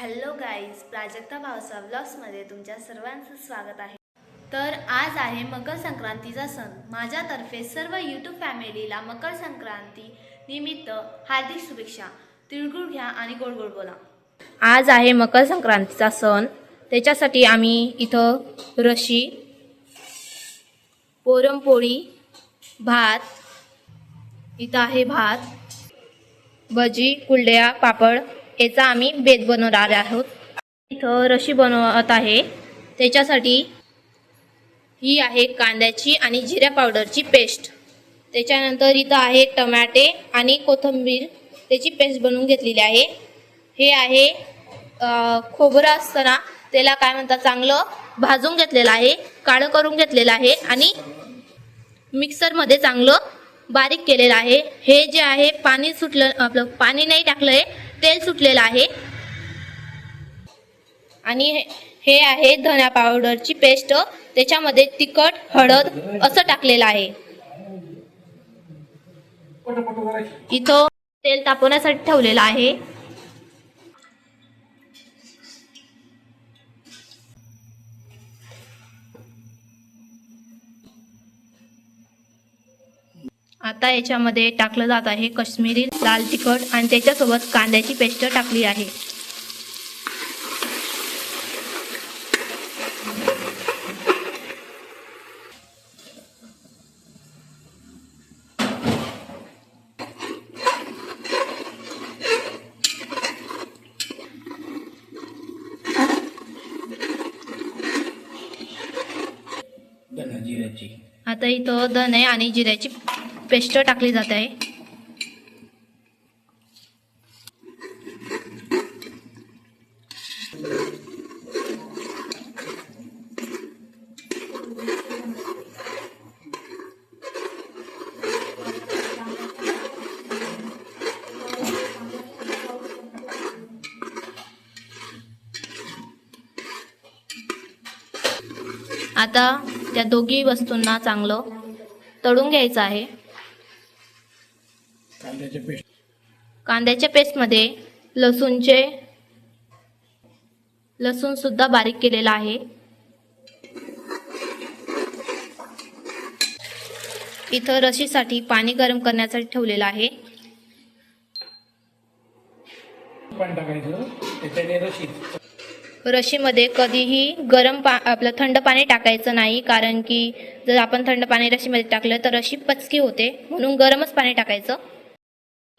Hello guys Prajakta Bhavsa ब्लॉग्समध्ये तुमच्या सर्वांचं स्वागत आहे. तर आज आहे मकर संक्रांतीचा सण. माझ्यातर्फे सर्व यूट्यूब फॅमिलीला मकर संक्रांती निमित्त हार्दिक शुभेच्छा. तिळगुळ घ्या आणि गोड गोड बोला. आज आहे मकर संक्रांतीचा सण. त्याच्यासाठी आम्ही इथं रशी पुरणपोळी भात इथं आहे भात भजी कुलड्या पापड याचा आम्ही बेत बनवणार आहोत. इथं रशी बनवत आहे. त्याच्यासाठी ही आहे कांद्याची आणि जिऱ्या पावडरची पेस्ट. त्याच्यानंतर इथं आहे टमाटे आणि कोथिंबीर. त्याची पेस्ट बनवून घेतलेली आहे. हे आहे खोबरं असताना त्याला काय म्हणतात चांगलं भाजून घेतलेलं आहे काळं करून घेतलेलं आहे आणि मिक्सरमध्ये चांगलं बारीक केलेलं आहे. हे जे आहे पाणी सुटलं आपलं पाणी नाही टाकलं आहे तेल सुटलेलं आहे. आणि हे- आहे धण्या पावडरची पेस्ट त्याच्यामध्ये तिखट हळद असं टाकलेलं आहे. इथं तेल तापवण्यासाठी ठेवलेलं आहे. आता याच्यामध्ये टाकलं जात आहे काश्मीरी लाल तिखट आणि त्याच्यासोबत कांद्याची पेस्ट टाकली आहे. आता इथं धने आणि जिऱ्याची पेस्ट टाकली जात. आहे आता त्या दोघी वस्तूंना चांगलं तळून घ्यायचं आहे कांद्याचे पेस्ट कांद्याच्या पेस्टमध्ये लसूणचे लसूण सुद्धा बारीक केलेला आहे. इथं रशीसाठी पाणी गरम करण्यासाठी ठेवलेलं आहे. रशीमध्ये कधीही गरम पा आपलं थंड पाणी टाकायचं नाही कारण की जर आपण थंड पाणी रशीमध्ये टाकलं तर रशी पचकी होते म्हणून गरमच पाणी टाकायचं.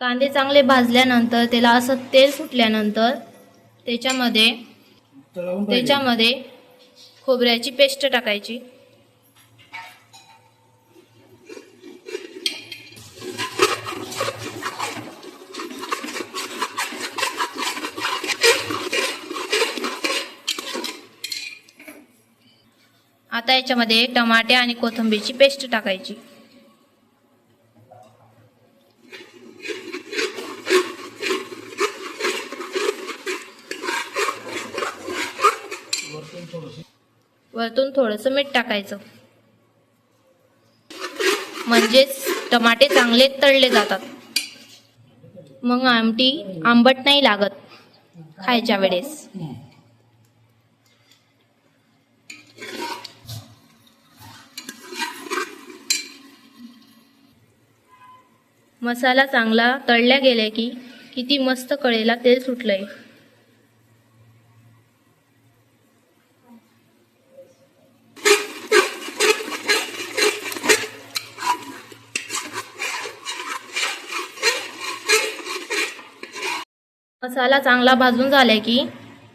कांदे चांगले भाजल्यानंतर त्याला असं तेल सुटल्यानंतर त्याच्यामध्ये. त्याच्यामध्ये खोबऱ्याची पेस्ट टाकायची आता याच्यामध्ये टमाटे आणि कोथिंबीरची पेस्ट टाकायची वरतून थोडंसं मीठ टाकायचं. म्हणजेच टमाटे चांगले तळले जातात. मग आमटी आंबट नाही लागत खायच्या वेळेस. मसाला चांगला तळल्या गेले की किती मस्त कळेला तेल सुटलंय. मसाला चांगला भाजून झाला की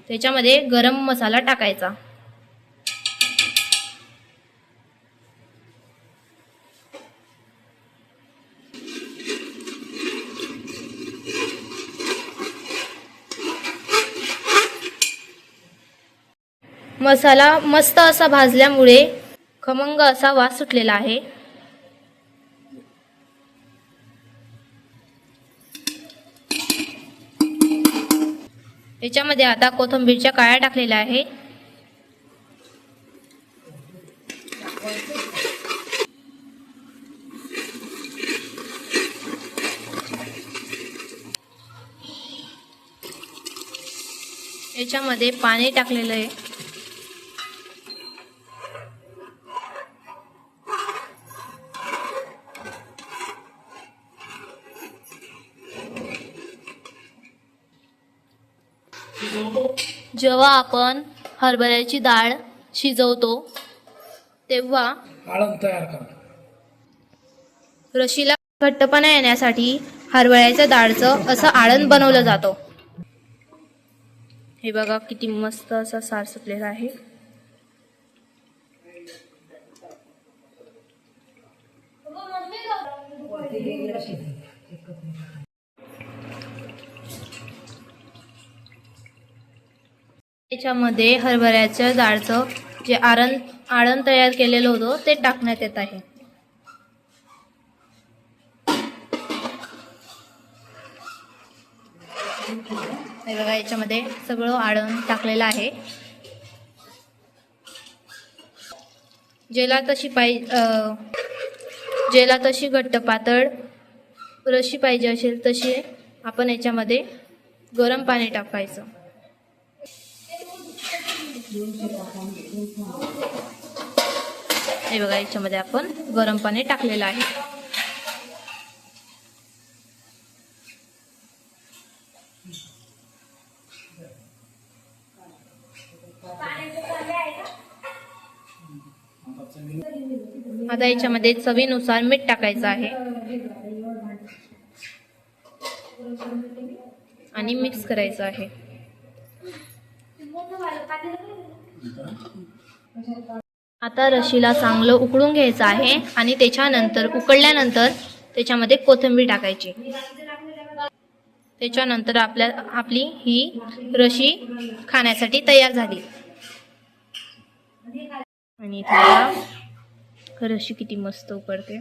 त्याच्यामध्ये गरम मसाला टाकायचा. मसाला मस्त असा भाजल्यामुळे खमंग असा वास सुटलेला आहे. याच्यामध्ये आता कोथिंबीरच्या काळ्या टाकलेल्या आहे याच्यामध्ये पाणी टाकलेलं आहे. जेव्हा आपण हरभऱ्याची डाळ शिजवतो तेव्हा आळण तयार करा रशीला घट्टपणा येण्यासाठी हरभऱ्याच्या डाळचं असं आळण बनवलं जातं. हे बघा किती मस्त असं सार सुटलेलं आहे. याच्यामध्ये हरभऱ्याच्या डाळचं जे आरण आळण तयार केलेलं होतं ते टाकण्यात येत आहे. हे बघा याच्यामध्ये सगळं आळण टाकलेलं आहे. जेला तशी पाहिजे जेला तशी घट्ट पातळ रशी पाहिजे असेल तशी आपण याच्यामध्ये गरम पाणी टाकायचं. हे बघा याच्यामध्ये आपण गरम पाणी टाकलेलं आहे. आता याच्यामध्ये चवीनुसार मीठ टाकायचं आहे. आणि मिक्स करायचं आहे. आता रशीला चांगलं उकळून घ्यायचं आहे आणि त्याच्यानंतर उकळल्यानंतर त्याच्यामध्ये कोथिंबीर टाकायची. त्याच्यानंतर आपल्या आपली ही रशी खाण्यासाठी तयार झाली. आणि त्याला रशी किती मस्त उकडते.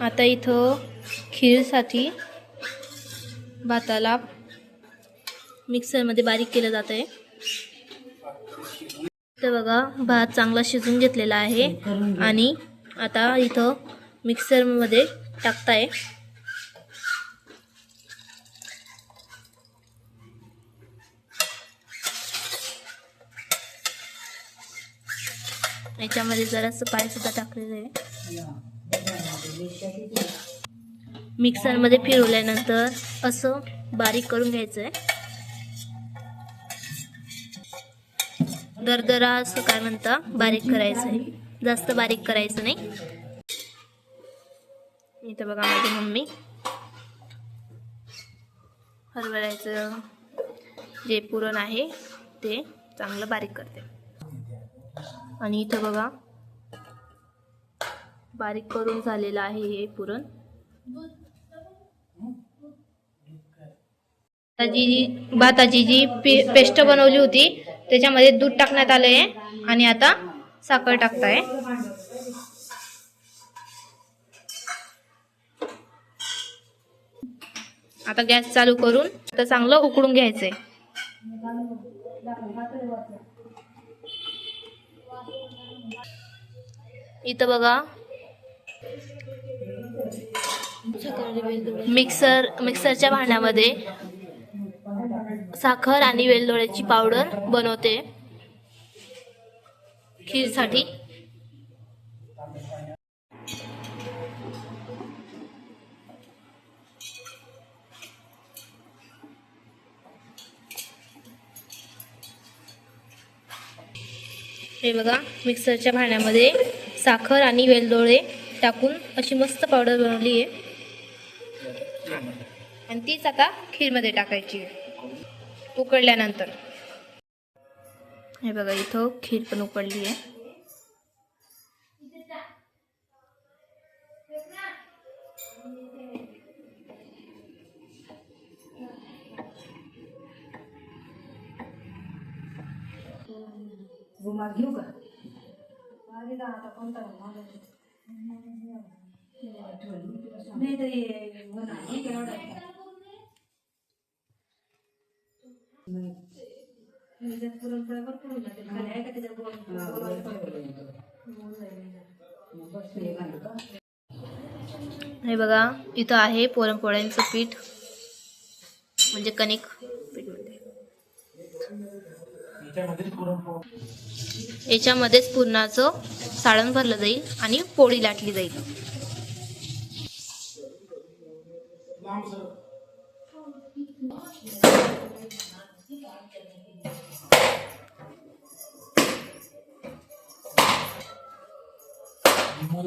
आता इथं खीरसाठी भाताला मिक्सरमध्ये बारीक केलं जात आहे. तर बघा भात चांगला शिजून घेतलेला आहे आणि आता इथं मिक्सरमध्ये टाकताय. याच्यामध्ये जरासं पाणी सुद्धा टाकलेलं आहे. मिक्सरमध्ये फिरवल्यानंतर असं बारीक करून घ्यायचं आहे. दरदरा असं काय म्हणता? बारीक करायचं आहे. जास्त बारीक करायचं नाही. इथं बघा माझी मम्मी. हरभऱ्याचं जे पुरण आहे ते चांगलं बारीक करते. आणि इथं बघा बारीक करून झालेलं आहे हे पुरण. भाताची जी भाताची जी पे पेस्ट बनवली होती त्याच्यामध्ये दूध टाकण्यात आलं आहे आणि आता साखर टाकताय. आता गॅस चालू करून आता चांगलं उकळून घ्यायचंय. इथं बघा. मिक्सर मिक्सरच्या भांड्यामध्ये साखर आणि वेलदोड्याची पावडर बनवते. खीरसाठी. हे बघा मिक्सरच्या भांड्यामध्ये साखर आणि वेलदोळे टाकून अशी मस्त पावडर बनवली आहे आणि तीच आता खीरमध्ये टाकायची आहे. उकळल्यानंतर हे बघा इथं खीर पण उकडली आहे. रुमाल क्या का? नाही हे बघा इथं आहे पुरणपोळ्यांचं पीठ. म्हणजे कणिक याच्यामध्येच पुरणाचं साळण भरलं जाईल आणि पोळी लाटली जाईल.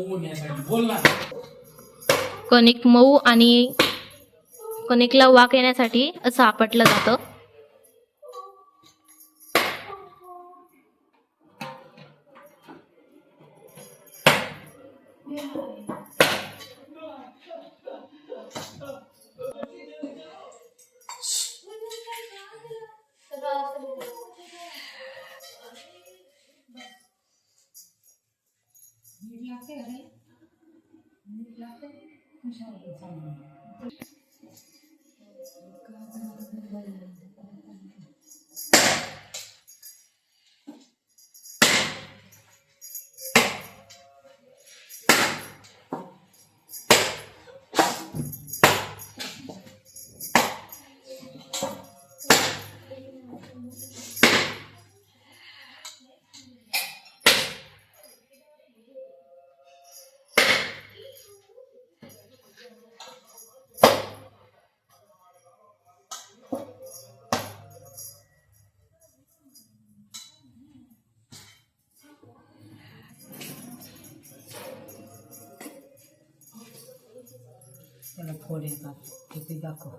मऊ होण्यासाठी बोल ना. कणिक मऊ आणि कणिकला वाक येण्यासाठी असं आपटलं जातं. कशा त्याला फोड येतात किती दाखव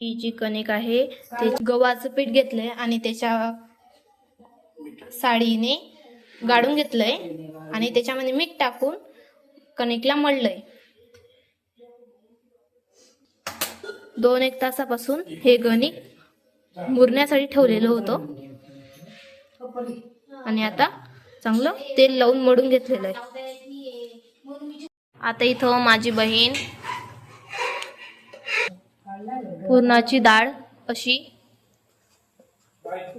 ही जी कणिक आहे ते गव्हाचं पीठ घेतलंय आणि त्याच्या साडीने गाळून घेतलंय आणि त्याच्यामध्ये मीठ टाकून कणिकला मळलंय. दोन एक तासापासून हे गणिक मुरण्यासाठी ठेवलेलं होतं. आणि आता चांगलं तेल लावून मडून घेतलेलं आहे. आता इथं माझी बहीण पुरणाची डाळ अशी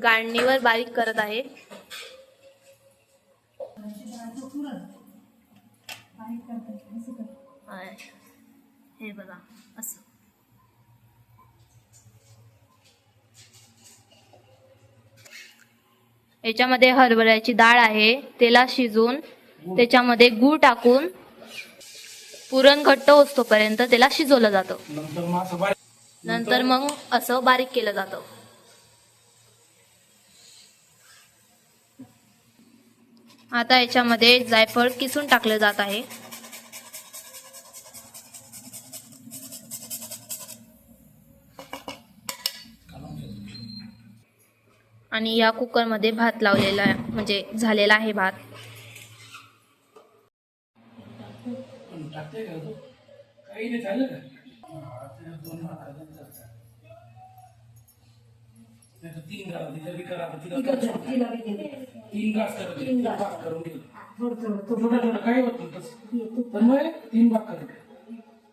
गाळणीवर बारीक करत आहे. आहे. हे बघा असं. याच्यामध्ये हरभऱ्याची डाळ आहे त्याला शिजवून त्याच्यामध्ये गूळ टाकून पुरण घट्ट होतोपर्यंत त्याला शिजवलं जातं. नंतर मग असं बारीक केलं जातं. आता याच्यामध्ये जायफळ किसून टाकलं जात आहे. आणि या कुकरमध्ये भात लावलेला आहे म्हणजे झालेला आहे भात. हा, तीन भाग करून घे. थोडं थोडं काही होत तर मग तीन भाग करून.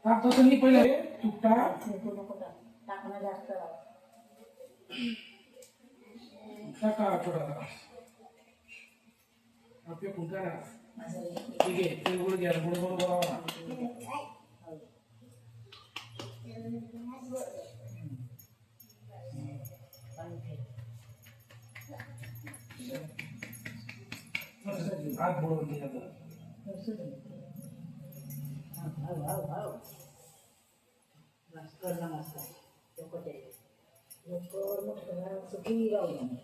टाकतो पहिले टाक टाका थोडा आपल्या कुंका ठीक आहे ते गुळ घ्या गुळ गुळ बोलावा Yang dengan sepirong.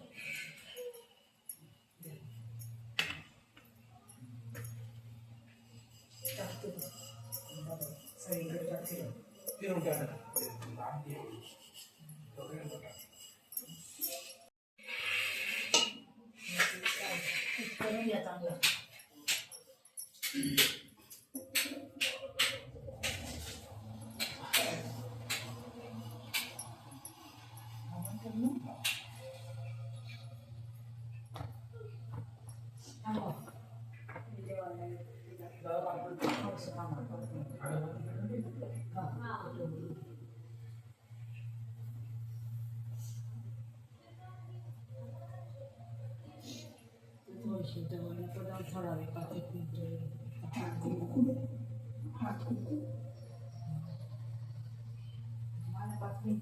Satu. Saya ingin berkata.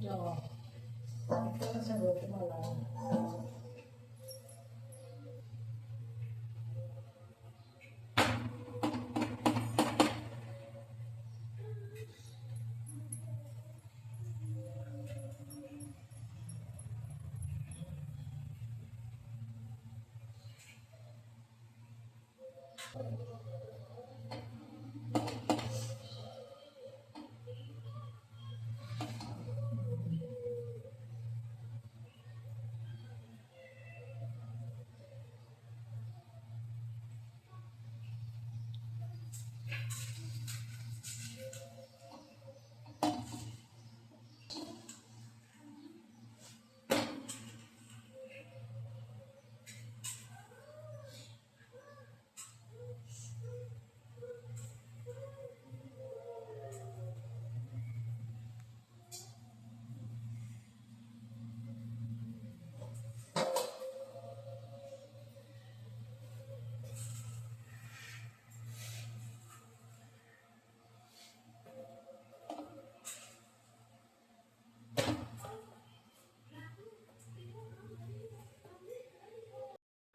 진짜. 안 떨어져 먹지 말라.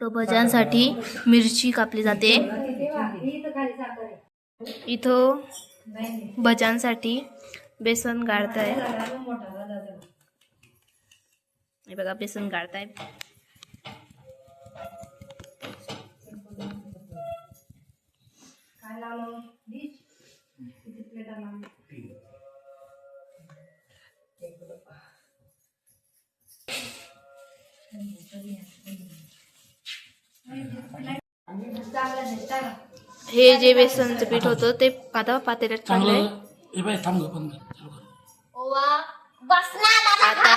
तर भज्यांसाठी मिरची कापली जाते. इथं भज्यांसाठी बेसन गाळताय. हे बघा बेसन गाळताय. हे जे बेसनचं पीठ होतं ते आता पातेल्यात चांगलं हे बाय थांब गं पण चालू कर. आता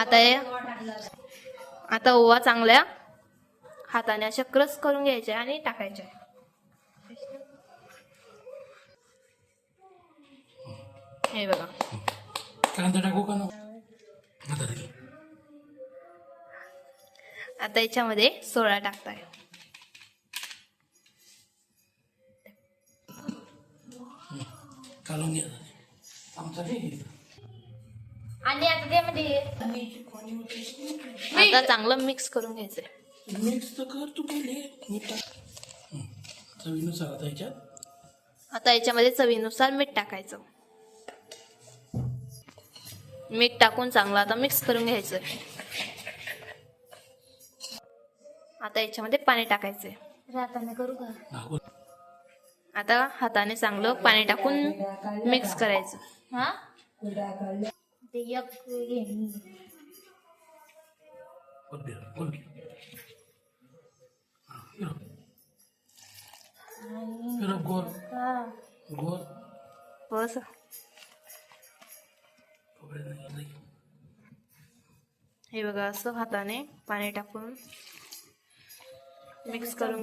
आता हे आता ओवा चांगल्या हाताने अशा क्रस करून घ्यायच्या आणि टाकायच्या. हे बघा. कांदा टाकू का नको? आता. आता याच्यामध्ये सोळा टाकताय. काढून घ्या आमचा हे. आणि आता त्यामध्ये आता चांगलं मिक्स करून घ्यायचंय मिक्स तर कर तू टाक हं. चवीनुसार आता याच्यात आता याच्यामध्ये चवीनुसार मीठ टाकायचं मीठ टाकून चांगलं आता मिक्स करून घ्यायचं आता याच्यामध्ये पाणी टाकायचंय राताने करू का. आता हाताने चांगलं पाणी टाकून मिक्स करायचं. हा? ते एक. हा, बस. हे बघा असं हाताने पाणी टाकून मिक्स करून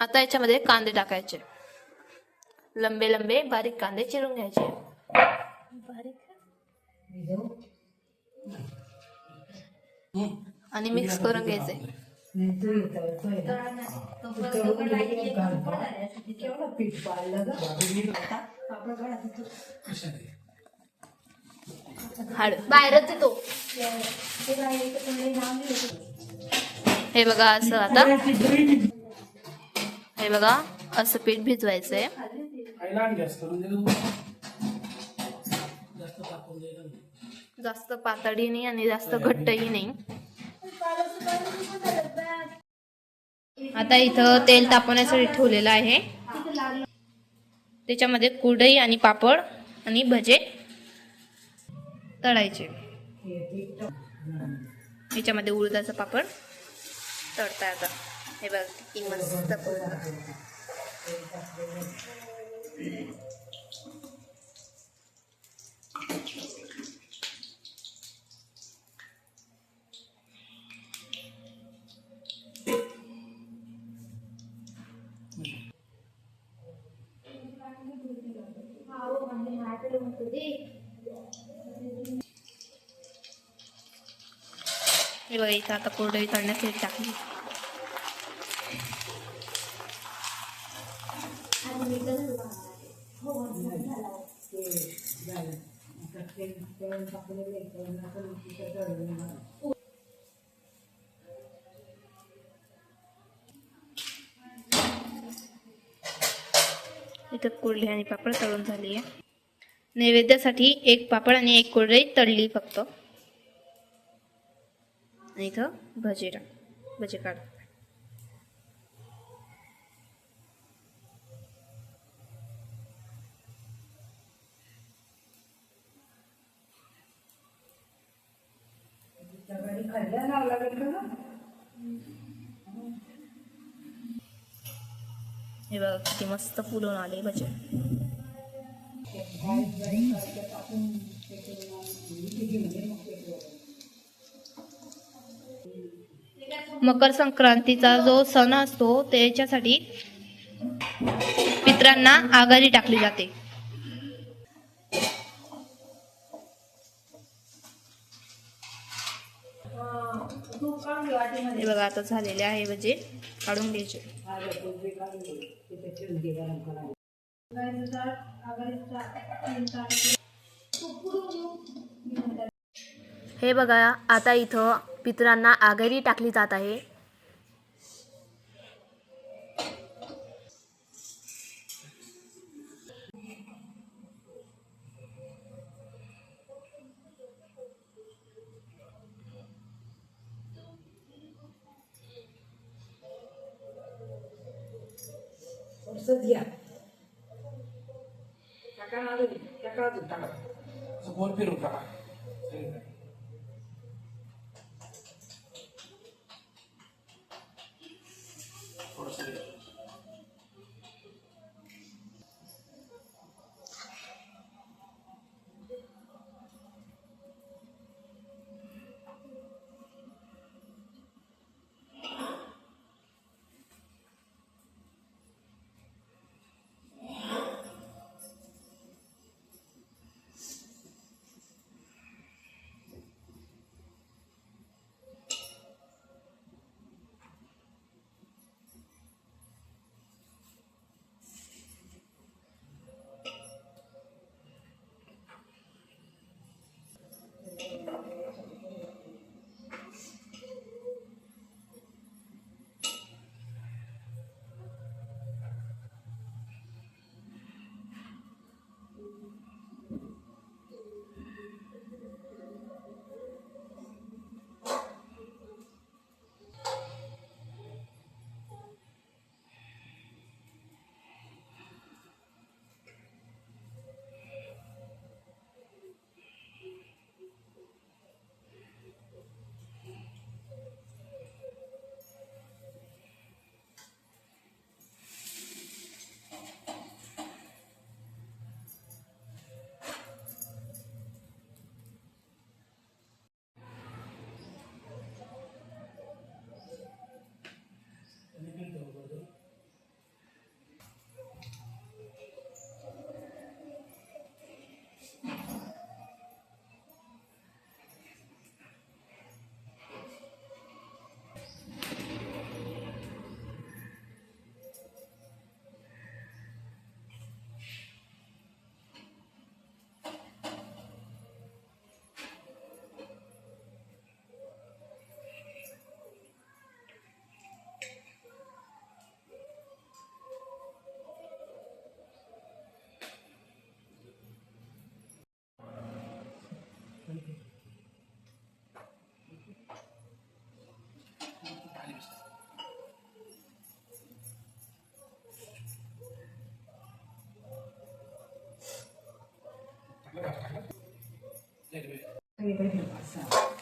आता याच्यामध्ये कांदे टाकायचे. लंबे लंबे बारीक कांदे चिरून घ्यायचे. आणि मिक्स करून घ्यायचे. आहे? हाड बाहेरच येतो हे बघा असं आता. हे बघा असं पीठ भिजवायचंय. गं. जास्त पातळी नाही आणि जास्त घट्टही नाही. आता इथं तेल तापवण्यासाठी ठेवलेलं आहे. त्याच्यामध्ये कुरडई आणि पापड आणि भजे तळायचे. याच्यामध्ये उडदाचं पापड तळताय आता. हे बघ किती मस्त हे बघा इथं आता कोरडई तळण्यासाठी टाकली ते झालं आता तेल तेल टाकलेलं आहे, तेल टाकून तिथं तळलेलं. इथं कुरडई आणि पापड तळून झाली आहे. नैवेद्यासाठी एक पापड आणि एक कुरडई तळली फक्त. आणि इथं भजे भजे भजी काढ त्या गाडी नाव लागेल का हे बघा किती मस्त फुलून आले भजी मकर संक्रांतीचा जो सण असतो त्याच्यासाठी पित्रांना आघाडी टाकली जाते हे बघा आता झालेले आहे म्हणजे काढून घ्यायचे. हे बघा आता इथं पितरांना आघाडी टाकली जात आहे. थोडंसं घ्या. टाका ना अजून. टाका अजून, टाका. असं फिरून टाका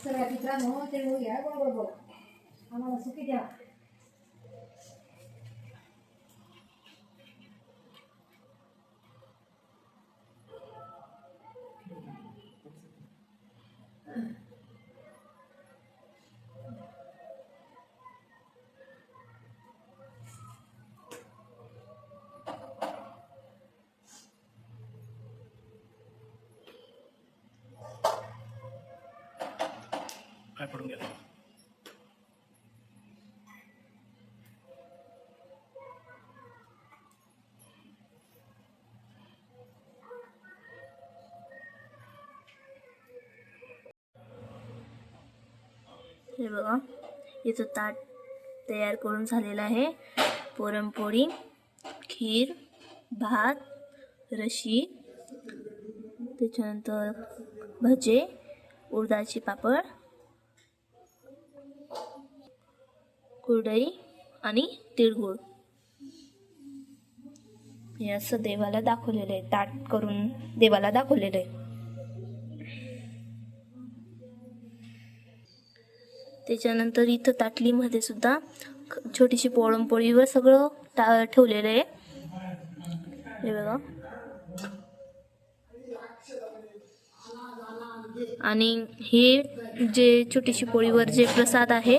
सगळ्या मित्रांनो ते घ्या बरोबर बोला आम्हाला सुखी द्या करून पडून हे बघा इथं ताट तयार करून झालेलं आहे. पुरणपोळी खीर भात रशी त्याच्यानंतर भजे उडदाची पापड कुरडई आणि तिळगुळ. हे असं देवाला दाखवलेलं आहे. ताट करून देवाला दाखवलेलं आहे. त्याच्यानंतर इथं ताटलीमध्ये सुद्धा छोटीशी छोटीशी पोळंपोळीवर सगळं टा ठेवलेलं आहे. हे बघा. आणि हे जे छोटीशी पोळीवर जे प्रसाद आहे